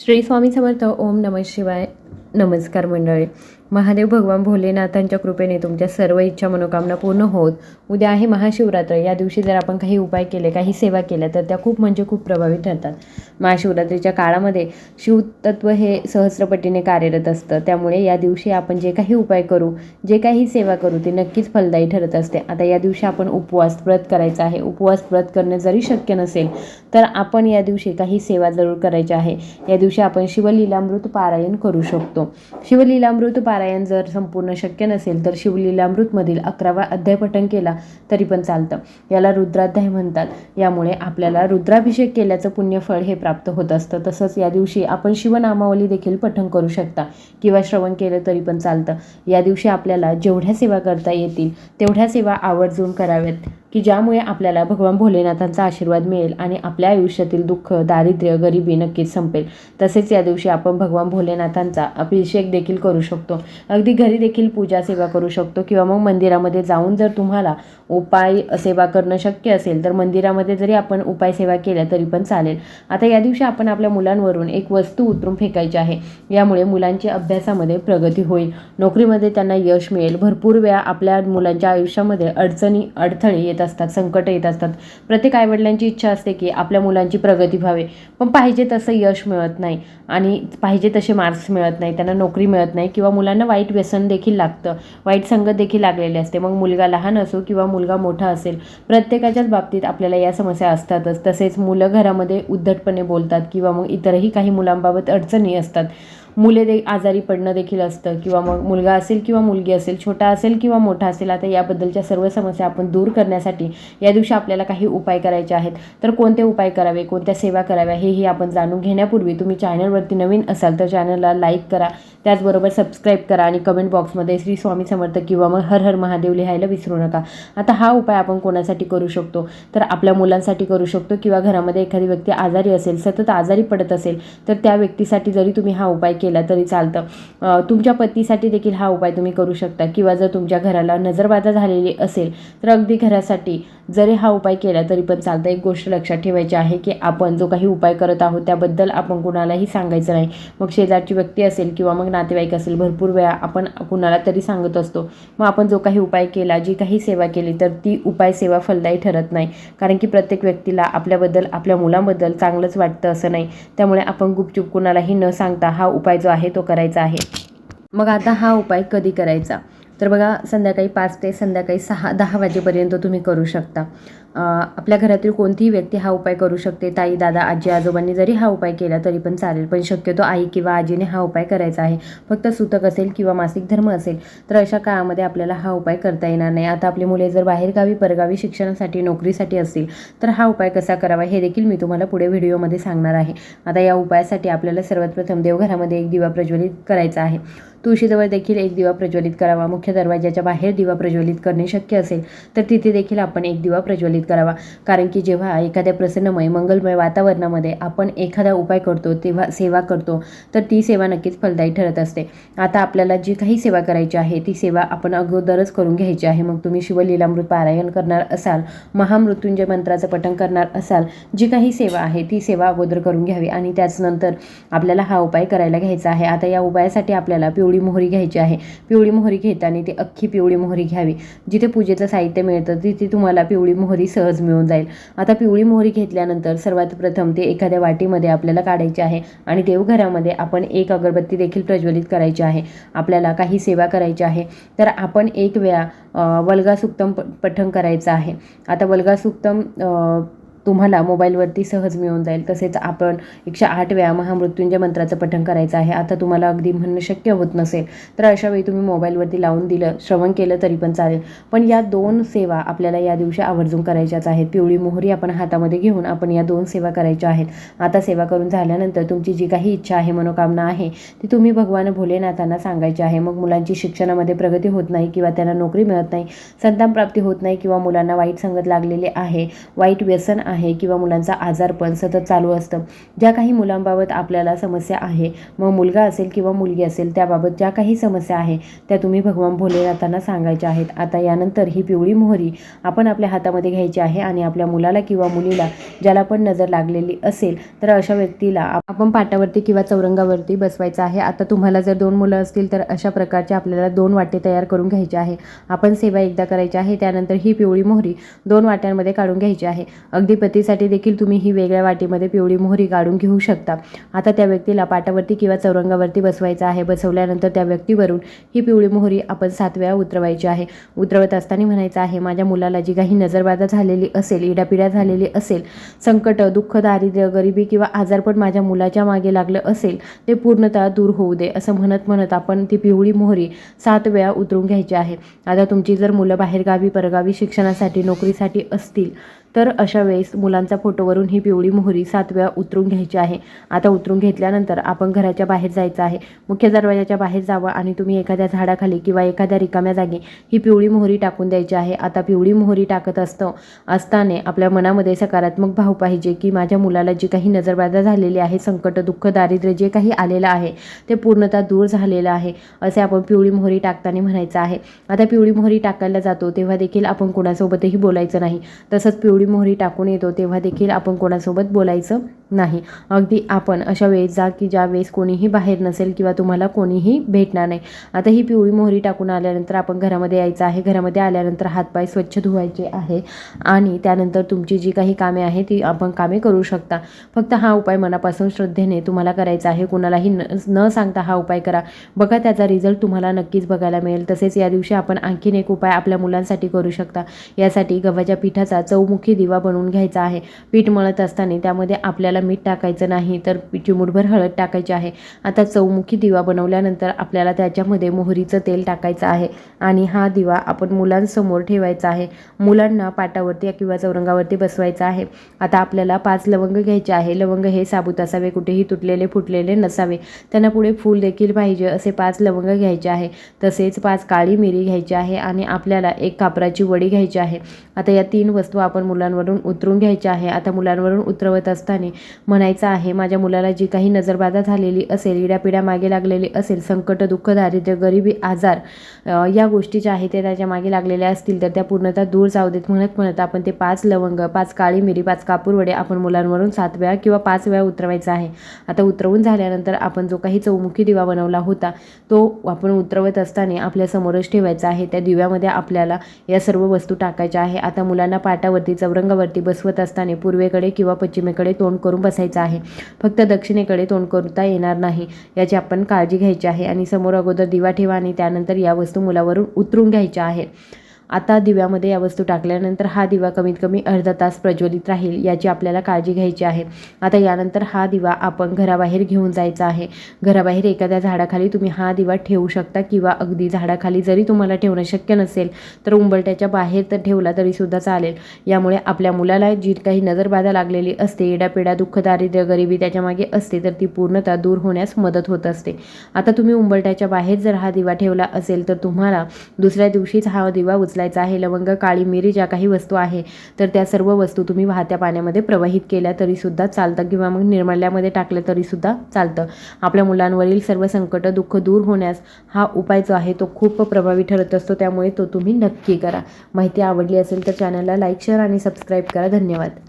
श्री स्वामी समर्थ ओम नम शिवाय. नमस्कार मंडळी. महादेव भगवान भोलेनाथांच्या कृपेने तुमच्या सर्व इच्छा मनोकामना पूर्ण होत. उद्या आहे महाशिवरात्र. या दिवशी जर आपण काही उपाय केले काही सेवा केल्या तर त्या खूप म्हणजे खूप प्रभावी ठरतात. महाशिवरात्रीच्या काळामध्ये शिवतत्व हे सहस्रपटीने कार्यरत असतं. त्यामुळे या दिवशी आपण जे काही उपाय करू जे काही सेवा करू ते नक्कीच फलदायी ठरत असते. आता या दिवशी आपण उपवास व्रत करायचा आहे. उपवास व्रत करणे जरी शक्य नसेल तर आपण या दिवशी काही सेवा जरूर करायची आहे. या दिवशी आपण शिवलीलामृत पारायण करू शकतो. शिवलीलामृत पारायण जर संपूर्ण शक्य नसेल तर शिवलीलामृतमधील अकरावा अध्याय पठण केला तरी पण चालतं. याला रुद्राध्याय म्हणतात. यामुळे आपल्याला रुद्राभिषेक केल्याचं पुण्यफळ हे प्राप्त होत असतं. तसंच या दिवशी आपण शिवनामावली देखील पठण करू शकता किंवा श्रवण केलं तरी पण चालतं. या दिवशी आपल्याला जेवढ्या सेवा करता येतील तेवढ्या सेवा आवर्जून कराव्यात. की ज्यामुळे आपल्याला भगवान भोलेनाथांचा आशीर्वाद मिळेल आणि आपल्या आयुष्यातील दुःख दारिद्र्य गरिबी नक्कीच संपेल. तसेच या दिवशी आपण भगवान भोलेनाथांचा अभिषेक देखील करू शकतो. अगदी घरी देखील पूजा सेवा करू शकतो किंवा मग मंदिरामध्ये जाऊन जर तुम्हाला उपाय सेवा करणं शक्य असेल तर मंदिरामध्ये जरी आपण उपाय सेवा केल्या तरी पण चालेल. आता या दिवशी आपण आपल्या मुलांवरून एक वस्तू उतरून फेकायची आहे. यामुळे मुलांची अभ्यासामध्ये प्रगती होईल. नोकरीमध्ये त्यांना यश मिळेल. भरपूर वेळा आपल्या मुलांच्या आयुष्यामध्ये अडचणी अडथळे येत असतात संकट येत असतात. प्रत्येक आईवडिलांची इच्छा असते की आपल्या मुलांची प्रगती व्हावी. पण पाहिजे तसं यश मिळत नाही आणि पाहिजे तसे मार्क्स मिळत नाही त्यांना नोकरी मिळत नाही किंवा मुलांना वाईट व्यसन देखील लागतं. वाईट संगत देखील लागलेली असते. मग मुलगा लहान असो किंवा मुलगा मोठा असेल प्रत्येकाच्याच बाबतीत आपल्याला या समस्या असतातच. तसेच मुलं घरामध्ये उद्धटपणे बोलतात किंवा मग इतरही काही मुलांबाबत अडचणी असतात. मुले दे आजारी पडणं देखील असतं किंवा मग मुलगा असेल किंवा मुलगी असेल छोटा असेल किंवा मोठा असेल आता याबद्दलच्या सर्व समस्या आपण दूर करण्यासाठी या दिवशी आपल्याला काही उपाय करायचे आहेत. तर कोणते उपाय करावे कोणत्या सेवा कराव्या हेही आपण जाणून घेण्यापूर्वी तुम्ही चॅनलवरती नवीन असाल तर चॅनलला लाईक करा त्याचबरोबर सबस्क्राईब करा आणि कमेंट बॉक्समध्ये श्री स्वामी समर्थ किंवा मग हर हर महादेव लिहायला विसरू नका. आता हा उपाय आपण कोणासाठी करू शकतो? तर आपल्या मुलांसाठी करू शकतो किंवा घरामध्ये एखादी व्यक्ती आजारी असेल सतत आजारी पडत असेल तर त्या व्यक्तीसाठी जरी तुम्ही हा उपाय केला केला तरी चालतं. तुमच्या पतीसाठी देखील हा उपाय तुम्ही करू शकता किंवा जर तुमच्या घराला नजरबाधा झालेली असेल तर अगदी घरासाठी जरी हा उपाय केला तरी पण चालतं. एक गोष्ट लक्षात ठेवायची आहे की आपण जो काही उपाय करत आहोत त्याबद्दल आपण कुणालाही सांगायचं नाही. मग शेजारची व्यक्ती असेल किंवा मग नातेवाईक असेल भरपूर वेळा आपण कुणाला तरी सांगत असतो. मग आपण जो काही उपाय केला जी काही सेवा केली तर ती उपाय सेवा फलदायी ठरत नाही. कारण की प्रत्येक व्यक्तीला आपल्याबद्दल आपल्या मुलांबद्दल चांगलंच वाटतं असं नाही. त्यामुळे आपण गुपचूप कुणालाही न सांगता हा उपाय जो आहे तो करायचा आहे. मग आता हा उपाय कधी करायचा? तर बघा संध्याकाळी पाच ते संध्याकाळी सहा दहा वाजेपर्यंत तुम्ही करू शकता. आपल्या घरातील कोणतीही व्यक्ती हा उपाय करू शकते. ताई दादा आजी आजोबांनी जरी हा उपाय केला तरी पण चालेल. पण शक्यतो आई किंवा आजीने हा उपाय करायचा आहे. फक्त सुतक असेल किंवा मासिक धर्म असेल तर अशा काळामध्ये आपल्याला हा उपाय करता येणार नाही. आता आपली मुले जर बाहेरगावी परगावी शिक्षणासाठी नोकरीसाठी असतील तर हा उपाय कसा करावा हे देखील मी तुम्हाला पुढे व्हिडिओमध्ये सांगणार आहे. आता या उपायासाठी आपल्याला सर्वात प्रथम देवघरामध्ये एक दिवा प्रज्वलित करायचा आहे. तुळशीजवळ देखील एक दिवा प्रज्वलित करावा. मुख्य दरवाजाच्या बाहेर दिवा प्रज्वलित करणे शक्य असेल तर तिथे देखील आपण एक दिवा प्रज्वलित करावा. कारण की जेव्हा एखाद्या प्रसन्नमय मंगलमय वातावरणामध्ये आपण एखादा उपाय करतो तेव्हा सेवा करतो तर ती सेवा नक्कीच फलदायी ठरत असते. आता आपल्याला जी काही सेवा करायची आहे ती सेवा आपण अगोदरच करून घ्यायची आहे. मग तुम्ही शिवलीलामृत पारायण करणार असाल महामृत्युंजय मंत्राचं पठण करणार असाल जी काही सेवा आहे ती सेवा अगोदर करून घ्यावी आणि त्याचनंतर आपल्याला हा उपाय करायला घ्यायचा आहे. आता या उपायासाठी आपल्याला पिवळी मोहरी घ्यायची आहे. पिवळी मोहरी घेताना ती अख्खी पिवळी मोहरी घ्यावी. जिथे पूजेचं साहित्य मिळतं तिथे तुम्हाला पिवळी मोहरी सहज मिळून जाईल. आता पिवळी मोहरी घेतल्यानंतर सर्वात प्रथम ते एखाद्या वाटीमध्ये आपल्याला काढायची आहे आणि देवघरामध्ये आपण एक अगरबत्ती देखील प्रज्वलित करायची आहे. आपल्याला काही सेवा करायची आहे. तर आपण एक वेळा वल्गासुक्तम प पठण करायचं आहे. आता वल्गासुक्तम तुम्हाला मोबाईलवरती सहज मिळून जाईल. तसेच आपण एकशे आठ वेळा महामृत्युंजय मंत्राचं पठण करायचं आहे. आता तुम्हाला अगदी म्हणणं शक्य होत नसेल तर अशा वेळी तुम्ही मोबाईलवरती लावून दिलं श्रवण केलं तरी पण चालेल. पण या दोन सेवा आपल्याला या दिवशी आवर्जून करायच्याच आहेत. पिवळी मोहरी आपण हातामध्ये घेऊन आपण या दोन सेवा करायच्या आहेत. आता सेवा करून झाल्यानंतर तुमची जी काही इच्छा आहे मनोकामना आहे ती तुम्ही भगवान भोलेनाथांना सांगायची आहे. मग मुलांची शिक्षणामध्ये प्रगती होत नाही किंवा त्यांना नोकरी मिळत नाही संतान प्राप्ती होत नाही किंवा मुलांना वाईट संगत लागलेली आहे वाईट व्यसन आहे आहे किंवा मुलांचा आजारपण सतत चालू असतं. ज्या काही मुलांबाबत आपल्याला समस्या आहे मग मुलगा असेल किंवा मुलगी असेल त्याबाबत ज्या काही समस्या आहे त्या तुम्ही भगवान भोलेनाथांना सांगायच्या आहेत. आता यानंतर ही पिवळी मोहरी आपण आपल्या हातामध्ये घ्यायची आहे आणि आपल्या मुलाला किंवा मुलीला ज्याला पण नजर लागलेली असेल तर अशा व्यक्तीला आपण पाटावरती किंवा चौरंगावरती बसवायचं आहे. आता तुम्हाला जर दोन मुलं असतील तर अशा प्रकारचे आपल्याला दोन वाटे तयार करून घ्यायचे आहे. आपण सेवा एकदा करायची आहे त्यानंतर ही पिवळी मोहरी दोन वाट्यांमध्ये काढून घ्यायची आहे. अगदी पतीसाठी देखील तुम्ही ही वेगळ्या वाटीमध्ये पिवळी मोहरी काढून घेऊ शकता. आता त्या व्यक्तीला पाटावरती किंवा चौरंगावरती बसवायचं आहे. बसवल्यानंतर त्या व्यक्तीवरून ही पिवळी मोहरी आपण सात वेळा उतरवायची आहे. उतरवत असताना म्हणायचं आहे माझ्या मुलाला जी काही नजरबाधा झालेली असेल इडापिडा झालेली असेल संकट दुःख दारिद्र्य गरिबी किंवा आजारपण माझ्या मुलाच्या मागे लागलं असेल ते पूर्णतः दूर होऊ दे असं म्हणत म्हणत आपण ती पिवळी मोहरी सात वेळा उतरून घ्यायची आहे. आता तुमची जर मुलं बाहेरगावी परगावी शिक्षणासाठी नोकरीसाठी असतील तर अशा वेळेस मुलांचा फोटोवरून ही पिवळी मोहरी सात वेळा उतरून घ्यायची आहे. आता उतरून घेतल्यानंतर आपण घराच्या बाहेर जायचं आहे. मुख्य दरवाजाच्या बाहेर जावं आणि तुम्ही एखाद्या झाडाखाली किंवा एखाद्या रिकाम्या जागी ही पिवळी मोहरी टाकून द्यायची आहे. आता पिवळी मोहरी टाकत असतं असताना आपल्या मनामध्ये सकारात्मक भाव पाहिजे की माझ्या मुलाला जी काही नजरबाधा झालेली आहे संकट दुःख दारिद्र्य जे काही आलेलं आहे ते पूर्णतः दूर झालेलं आहे असे आपण पिवळी मोहरी टाकताना म्हणायचं आहे. आता पिवळी मोहरी टाकायला जातो तेव्हा देखील आपण कोणासोबतही बोलायचं नाही. तसंच पिवळी मोहरी टाकून येतो तेव्हा देखील आपण कोणासोबत बोलायचं? नाही. अगदी आपण अशा वेळेस जा की ज्या वेळेस कोणीही बाहेर नसेल किंवा तुम्हाला कोणीही भेटणार नाही. आता ही पिवळी मोहरी टाकून आल्यानंतर आपण घरामध्ये यायचं आहे. घरामध्ये आल्यानंतर हातपाय स्वच्छ धुवायचे आहे आणि त्यानंतर तुमची जी काही कामे आहे ती आपण कामे करू शकता. फक्त हा उपाय मनापासून श्रद्धेने तुम्हाला करायचा आहे. कुणालाही न न सांगता हा उपाय करा. बघा त्याचा रिझल्ट तुम्हाला नक्कीच बघायला मिळेल. तसेच या दिवशी आपण आणखीन एक उपाय आपल्या मुलांसाठी करू शकता. यासाठी गव्हाच्या पिठाचा चौमुखी दिवा बनवून घ्यायचा आहे. पीठ मळत असताना त्यामध्ये आपल्याला मीठ टाकायचं नाही तर चिमूटभर हळद टाकायची आहे. आता चौमुखी दिवा बनवल्यानंतर आपल्याला त्याच्यामध्ये मोहरीचं तेल टाकायचं आहे आणि हा दिवा आपण मुलांसमोर ठेवायचा आहे. मुलांना पाटावरती किंवा चौरंगावरती बसवायचा आहे. आता आपल्याला पाच लवंग घ्यायचे आहे. लवंग हे साबूत असावे कुठेही तुटलेले फुटलेले नसावे. त्यांना पुढे फूल देखील पाहिजे असे पाच लवंग घ्यायचे आहे. तसेच पाच काळी मिरी घ्यायची आहे आणि आपल्याला एक कापराची वडी घ्यायची आहे. आता या तीन वस्तू आपण मुलांवरून उतरून घ्यायच्या आहे. आता मुलांवरून उतरवत असताना म्हणायचं आहे माझ्या मुलाला जी काही नजरबाधा झालेली असेल इड्यापिड्या मागे लागलेली असेल संकट दुःख दारिद्र्य गरिबी आजार या गोष्टी ज्या आहेत त्या त्याच्यामागे लागलेल्या असतील तर त्या पूर्णतः दूर जाऊ देत. म्हणत म्हणत आपण ते पाच लवंग पाच काळी मिरी पाच कापूरवडे आपण मुलांवरून सात वेळा किंवा पाच वेळा उतरवायचा आहे. आता उतरवून झाल्यानंतर आपण जो काही चौमुखी दिवा बनवला होता तो आपण उतरवत असताना आपल्या समोरच ठेवायचा आहे. त्या दिव्यामध्ये आपल्याला या सर्व वस्तू टाकायच्या आहे. आता मुलांना पाटावरती चौरंगावरती बसवत असताना पूर्वेकडे किंवा पश्चिमेकडे तोंड करून बसायचं आहे. फक्त दक्षिणेकडे तोंड करता येणार नाही याची आपण काळजी घ्यायची आहे आणि समोर अगोदर दिवा ठेवा आणि त्यानंतर या वस्तू मुलावरून उतरून घ्यायच्या आहेत आता दिव्यामध्ये या वस्तू टाकल्यानंतर हा दिवा कमीत कमी अर्धा तास प्रज्वलित राहील याची आपल्याला काळजी घ्यायची आहे. आता यानंतर हा दिवा आपण घराबाहेर घेऊन जायचा आहे. घराबाहेर एखाद्या झाडाखाली तुम्ही हा दिवा ठेवू शकता किंवा अगदी झाडाखाली जरी तुम्हाला ठेवणं शक्य नसेल तर उंबरट्याच्या बाहेर तर ठेवला तरीसुद्धा चालेल. यामुळे आपल्या मुलाला जी काही नजरबाधा लागलेली असते येडापेडा दुःख दारिद्र्य गरिबी त्याच्यामागे असते तर ती पूर्णतः दूर होण्यास मदत होत असते. आता तुम्ही उंबरट्याच्या बाहेर जर हा दिवा ठेवला असेल तर तुम्हाला दुसऱ्या दिवशीच हा दिवा उचलायचा आहे. लवंग काळी मिरी ज्या काही वस्तू आहे तर त्या सर्व वस्तू तुम्ही वाहत्या पाण्यामध्ये प्रवाहित केल्या तरीसुद्धा चालतं किंवा मग निर्मल्यामध्ये टाकलं तरीसुद्धा चालतं. आपल्या मुलांवरील सर्व संकट दुःख दूर होण्यास हा उपाय जो आहे तो खूप प्रभावी ठरत असतो. त्यामुळे तो तुम्ही नक्की करा. माहिती आवडली असेल तर चॅनलला लाईक शेअर आणि सबस्क्राईब करा. धन्यवाद.